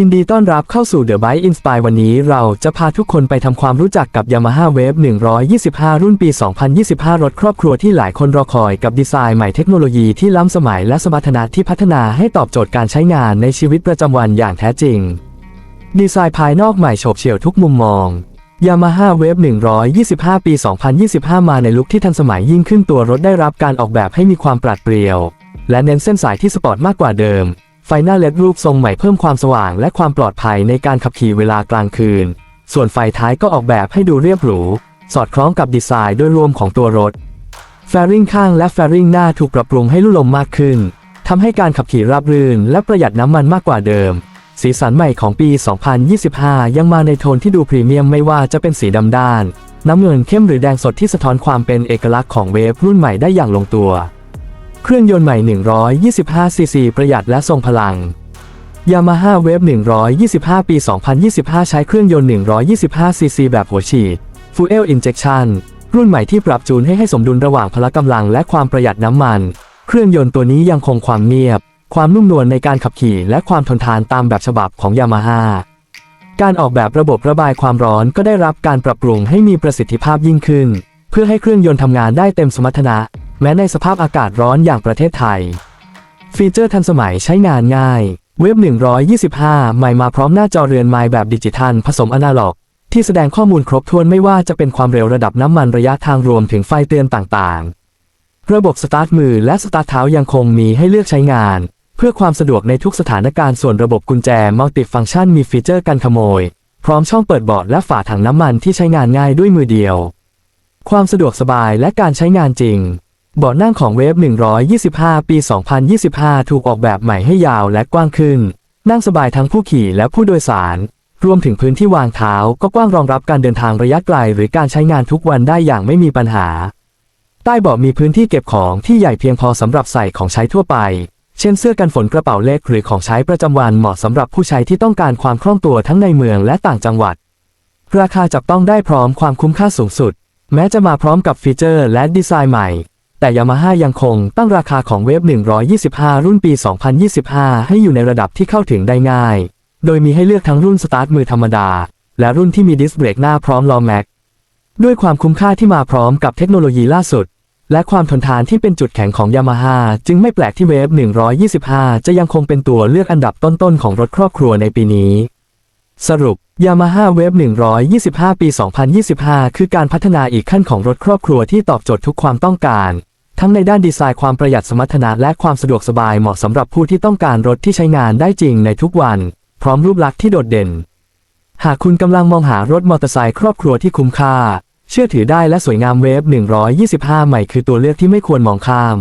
ยินดีต้อนรับเข้าสู่ The Byte Inspire วันนี้เราจะพาทุกคนไปทำความรู้จักกับ Yamaha Wave 125 รุ่นปี 2025 รถครอบครัวที่หลายคนรอคอยกับดีไซน์ใหม่เทคโนโลยีที่ล้ำสมัยและสมรรถนะที่พัฒนาให้ตอบโจทย์การใช้งานในชีวิตประจำวันอย่างแท้จริง ดีไซน์ภายนอกใหม่โฉบเฉี่ยวทุกมุมมอง Yamaha Wave 125 ปี 2025 มาในลุคที่ทันสมัยยิ่งขึ้นตัวรถได้รับการออกแบบให้มีความปราดเปรียว และเน้นเส้นสายที่สปอร์ตมากกว่าเดิม ไฟหน้าเลดรูปทรงใหม่เพิ่มความสว่างและความปลอดภัยในการขับขี่เวลากลางคืน ส่วนไฟท้ายก็ออกแบบให้ดูเรียบหรู สอดคล้องกับดีไซน์โดยรวมของตัวรถ แฟริงข้างและแฟริงหน้าถูกปรับปรุงให้ลุ่มลมมากขึ้นทำให้การขับขี่ราบรื่นและประหยัดน้ำมันมากกว่าเดิม สีสันใหม่ของปี 2025 ยังมาในโทนที่ดูพรีเมียมไม่ว่าจะเป็นสีดำด้าน น้ำเงินเข้มหรือแดงสดที่สะท้อนความเป็นเอกลักษณ์ของเวฟรุ่นใหม่ได้อย่างลงตัว เครื่องยนต์ใหม่ 125ซีซีประหยัดและทรงพลัง Yamaha Wave 125 ปี 2025 ใช้เครื่องยนต์ 125ซีซีแบบหัวฉีด Fuel Injection รุ่นใหม่ที่ปรับจูนให้ให้สมดุลระหว่างพละกำลังและความประหยัดน้ำมัน เครื่องยนต์ตัวนี้ยังคงความเงียบ ความนุ่มนวลในการขับขี่และความทนทานตามแบบฉบับของ Yamaha การออกแบบระบบระบายความร้อนก็ได้รับการปรับปรุงให้มีประสิทธิภาพยิ่งขึ้น เพื่อให้เครื่องยนต์ทำงานได้เต็มสมรรถนะ แม้ในสภาพอากาศร้อนอย่างประเทศไทย ฟีเจอร์ทันสมัยใช้งานง่าย เว็บ 125ใหม่มาพร้อมหน้าจอเรือนไม้แบบดิจิทัล ผสมอนาล็อก ที่แสดงข้อมูลครบถ้วนไม่ว่าจะเป็นความเร็วระดับน้ำมันระยะทางรวมถึงไฟเตือนต่างๆ ระบบสตาร์ทมือและสตาร์ทเท้ายังคงมีให้เลือกใช้งาน เพื่อความสะดวกในทุกสถานการณ์ส่วนระบบกุญแจมัลติฟังก์ชันมีฟีเจอร์กันขโมย พร้อมช่องเปิดเบาะและฝาถังน้ำมันที่ใช้งานง่ายด้วยมือเดียว ความสะดวกสบายและการใช้งานจริง เบาะนั่งของเวฟ 125 ปี 2025 ถูกออกแบบใหม่ให้ยาวและกว้างขึ้น นั่งสบายทั้งผู้ขี่และผู้โดยสาร รวมถึงพื้นที่วางเท้าก็กว้างรองรับการเดินทางระยะไกล หรือการใช้งานทุกวันได้อย่างไม่มีปัญหา ใต้เบาะมีพื้นที่เก็บของที่ใหญ่เพียงพอสำหรับใส่ของใช้ทั่วไป เช่นเสื้อกันฝนกระเป๋าเล็กหรือของใช้ประจำวันเหมาะสำหรับผู้ใช้ที่ต้องการความคล่องตัวทั้งในเมืองและต่างจังหวัด ราคาจับต้องได้พร้อมความคุ้มค่าสูงสุด แม้จะมาพร้อมกับฟีเจอร์และดีไซน์ใหม่ แต่ Yamaha ยังคงตั้งราคาของเวฟ 125 รุ่นปี 2025 ให้อยู่ในระดับที่เข้าถึงได้ง่าย โดยมีให้เลือกทั้งรุ่นสตาร์ทมือธรรมดา และรุ่นที่มีดิสเบรกหน้าพร้อมล้อแม็ก ด้วยความคุ้มค่าที่มาพร้อมกับเทคโนโลยีล่าสุด และความทนทานที่เป็นจุดแข็งของ Yamaha จึงไม่แปลกที่เวฟ 125 จะยังคงเป็นตัวเลือกอันดับต้นๆของรถครอบครัวในปีนี้ สรุป Yamaha Wave 125 ปี 2025 คือการพัฒนาอีกขั้นของรถครอบครัวที่ตอบโจทย์ทุกความต้องการ ทั้งในด้านดีไซน์ความประหยัดสมรรถนะและความสะดวกสบายเหมาะสำหรับผู้ที่ต้องการรถที่ใช้งานได้จริงในทุกวัน พร้อมรูปลักษณ์ที่โดดเด่น หากคุณกำลังมองหารถมอเตอร์ไซค์ครอบครัวที่คุ้มค่า เชื่อถือได้และสวยงามเวฟ 125 ใหม่คือตัวเลือกที่ไม่ควรมองข้าม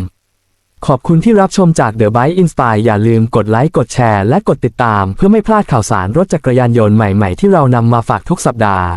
ขอบคุณที่รับชมจาก The Byte Inspire อย่าลืมกดไลค์กดแชร์และกดติดตาม เพื่อไม่พลาดข่าวสารรถจักรยานยนต์ใหม่ๆที่เรานำมาฝากทุกสัปดาห์